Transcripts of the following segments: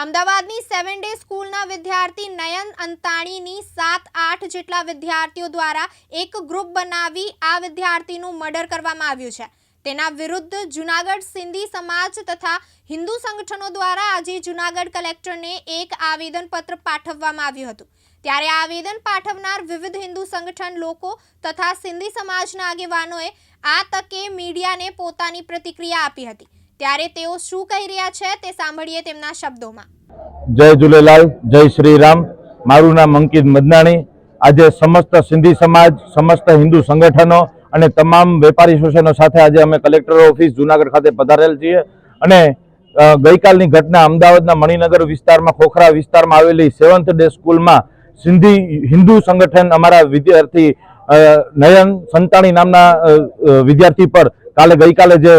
અમદાવાદની seven day સ્કૂલના વિદ્યાર્થી નયન અંતાણીની સાત આઠ જેટલા વિદ્યાર્થીઓ દ્વારા એક ગ્રુપ બનાવી આ વિદ્યાર્થીનું મર્ડર કરવામાં આવ્યું છે. તેના વિરુદ્ધ જુનાગઢ સિંધી સમાજ તથા હિન્દુ સંગઠનો દ્વારા આજે જુનાગઢ કલેક્ટરને એક આવેદનપત્ર પાઠવવામાં આવ્યું હતું. ત્યારે આવેદન પાઠવનાર વિવિધ હિન્દુ સંગઠન લોકો તથા સિંધી સમાજના આગેવાનોએ આ તકે મીડિયાને પોતાની પ્રતિક્રિયા આપી હતી. ત્યારે તેઓ શું કહી રહ્યા છે તે સાંભળીએ તેમના શબ્દોમાં. જય ઝૂલેલાલ જય શ્રી રામ મારું નામ અંકિત મદનાણી. આજે સમસ્ત સિંધી સમાજ, સમસ્ત હિન્દુ સંગઠનો અને તમામ વેપારી એસોસિએશનો સાથે આજે અમે કલેક્ટર ઓફિસ જુનાગઢ ખાતે પધારેલ છીએ. અને ગઈકાલની ઘટના અમદાવાદના મણિનગર વિસ્તારમાં, ખોખરા વિસ્તારમાં આવેલી સેવન્થ ડે સ્કૂલમાં સિંધી હિન્દુ સંગઠન અમારા વિદ્યાર્થી નયન સંતાણી નામના વિદ્યાર્થી પર કાલે ગઈકાલે જે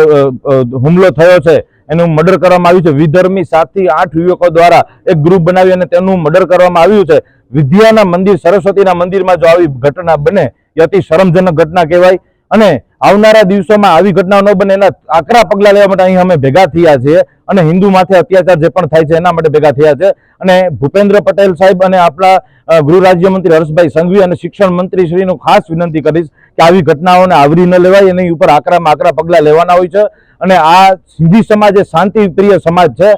હુમલો થયો છે, એનું મર્ડર કરવામાં આવ્યું છે. વિધર્મી સાતથી આઠ યુવકો દ્વારા એક ગ્રુપ બનાવી અને તેનું મર્ડર કરવામાં આવ્યું છે. વિદ્યાના મંદિર, સરસ્વતીના મંદિરમાં જો આવી ઘટના બને, એ અતિ શરમજનક ઘટના કહેવાય. અને આવનારા દિવસોમાં આવી ઘટનાઓ ન બને, એના આકરા પગલાં લેવા માટે અહીં અમે ભેગા થયા છીએ. અને હિન્દુ માથે અત્યાચાર જે પણ થાય છે, એના માટે ભેગા થયા છે. અને ભૂપેન્દ્ર પટેલ સાહેબ અને આપણા ગૃહ રાજ્યમંત્રી હર્ષભાઈ સંઘવી અને શિક્ષણ મંત્રી શ્રીનું ખાસ વિનંતી કરીશ કે આવી ઘટનાઓને આવરી ન લેવાય, એની ઉપર આકરામાં આકરા પગલાં લેવાના હોય છે. અને આ સિંધી સમાજ એ શાંતિ પ્રિય સમાજ છે.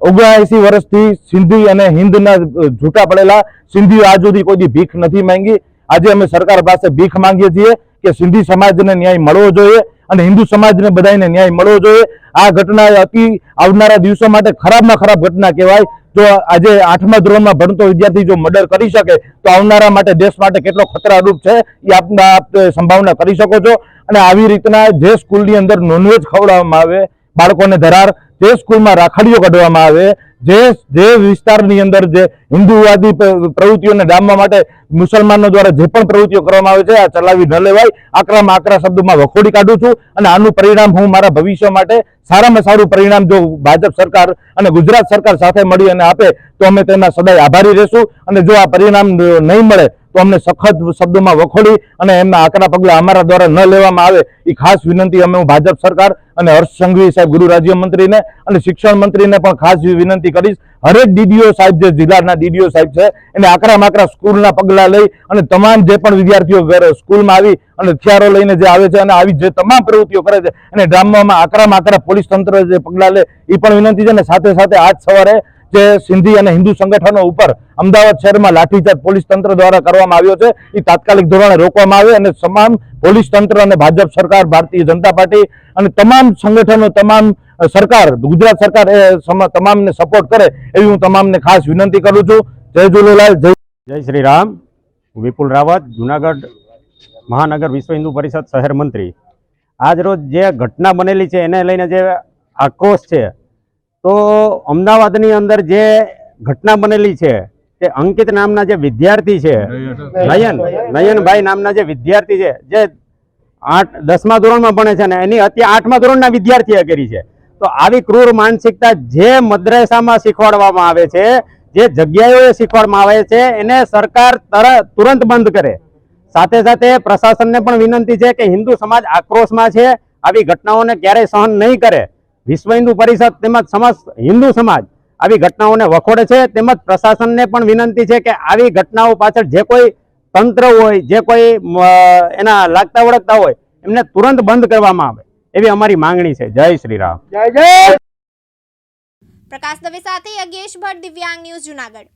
ઓગણએંસી વર્ષથી સિંધી અને હિન્દના જૂટા પડેલા સિંધીઓ આજ સુધી કોઈ ભીખ નથી માંગી. આજે અમે સરકાર પાસે ભીખ માંગીએ છીએ કે સિંધી સમાજને ન્યાય મળવો જોઈએ અને હિન્દુ સમાજને બધાને ન્યાય મળવો જોઈએ. આ ઘટના અતિ આવનારા દિવસો માટે ખરાબમાં ખરાબ ઘટના કહેવાય. જો આજે આઠમા ધોરણમાં ભણતો વિદ્યાર્થી જો મર્ડર કરી શકે, તો આવનારા માટે દેશ માટે કેટલો ખતરારૂપ છે, એ આપના આપ સંભાવના કરી શકો છો. અને આવી રીતના જે સ્કૂલની અંદર નોનવેજ ખવડાવવામાં આવે, બાળકોને ધરાર જે સ્કૂલમાં રાખડીઓ કાઢવામાં આવે જે જે વિસ્તારની અંદર જે હિન્દુવાદી પ્રવૃત્તિઓને ડામવા માટે મુસલમાનો દ્વારા જે પણ પ્રવૃત્તિઓ કરવામાં આવે છે, આ ચલાવી ન લેવાય. આકરામાં આકરા શબ્દોમાં વખોડી કાઢું છું અને આનું પરિણામ હું મારા ભવિષ્ય માટે સારામાં સારું પરિણામ જો ભાજપ સરકાર અને ગુજરાત સરકાર સાથે મળી અને આપે, તો અમે તેના સદાય આભારી રહેશું. અને જો આ પરિણામ નહીં મળે, તો અમને સખત શબ્દોમાં વખોડી અને એમના આકરા પગલા અમારા દ્વારા ન લેવામાં આવે. એ ખાસ વિનંતી અમે હું ભાજપ સરકાર અને હર્ષ સંઘવી સાહેબ ગૃહ રાજ્યમંત્રીને અને શિક્ષણ મંત્રીને પણ ખાસ વિનંતી કરીશ. હરેક ડીડીઓ સાહેબ જે જિલ્લાના ડીડીઓ સાહેબ છે, એને આકરા માકરા સ્કૂલના પગલાં લઈ અને તમામ જે પણ વિદ્યાર્થીઓ સ્કૂલમાં આવી અને હથિયારો લઈને જે આવે છે અને આવી જે તમામ પ્રવૃત્તિઓ કરે છે અને ડામવામાં આકરા માકરા પોલીસ તંત્ર જે પગલાં લે એ પણ વિનંતી છે અને સાથે સાથે આજ સવારે જે સિંધી અને હિન્દુ સંગઠનો ઉપર અમદાવાદ શહેરમાં લાઠીચાર્જ પોલીસ તંત્ર દ્વારા કરવામાં આવ્યો છે એ તાત્કાલિક ધોરણે રોકવામાં આવે અને તમામ પોલીસ તંત્ર અને ભાજપ સરકાર, ભારતીય જનતા પાર્ટી અને તમામ સંગઠનો, તમામ સરકાર, ગુજરાત સરકાર એ તમામને સપોર્ટ કરે એવી હું તમામને ખાસ વિનંતી કરું છું. જય ઝૂલેલાલ, જય જય શ્રી રામ. વિપુલ રાવત, જુનાગઢ મહાનગર વિશ્વ હિન્દુ પરિષદ શહેર મંત્રી. આજ રોજ જે ઘટના બનેલી છે, એને લઈને જે આક્રોશ છે તો અમદાવાદની અંદર જે ઘટના બનેલી છે તે અંકિત નામના જે વિદ્યાર્થી છે નયન નયનભાઈ નામના જે વિદ્યાર્થી છે જે આઠ દસમા ધોરણમાં ભણે છે ને એની અત્યારે આઠમા ધોરણના વિદ્યાર્થીએ કરી છે. તો આવી ક્રૂર માનસિકતા જે મદ્રેસામાં શીખવાડવામાં આવે છે જે જગ્યાઓએ શીખવાડવામાં આવે છે એને સરકાર તરત તુરંત બંધ કરે. સાથે સાથે પ્રશાસનને પણ વિનંતી છે કે હિન્દુ સમાજ આક્રોશમાં છે આવી ઘટનાઓને ક્યારેય સહન નહીં કરે. વિશ્વ હિન્દુ પરિષદ તેમજ સમસ્ત હિન્દુ સમાજ આવી ઘટનાઓને વખોડે છે. તેમજ પ્રશાસનને પણ વિનંતી છે કે આવી ઘટનાઓ પાછળ જે કોઈ તંત્ર હોય જે કોઈ એના લાગતા વળગતા હોય એમને તુરંત બંધ કરવામાં આવે એવી અમારી માંગણી છે. જય શ્રી રામ. પ્રકાશ દવે સાથે યજ્ઞેશ ભટ્ટ દિવ્યાંગ ન્યૂઝ જુનાગઢ.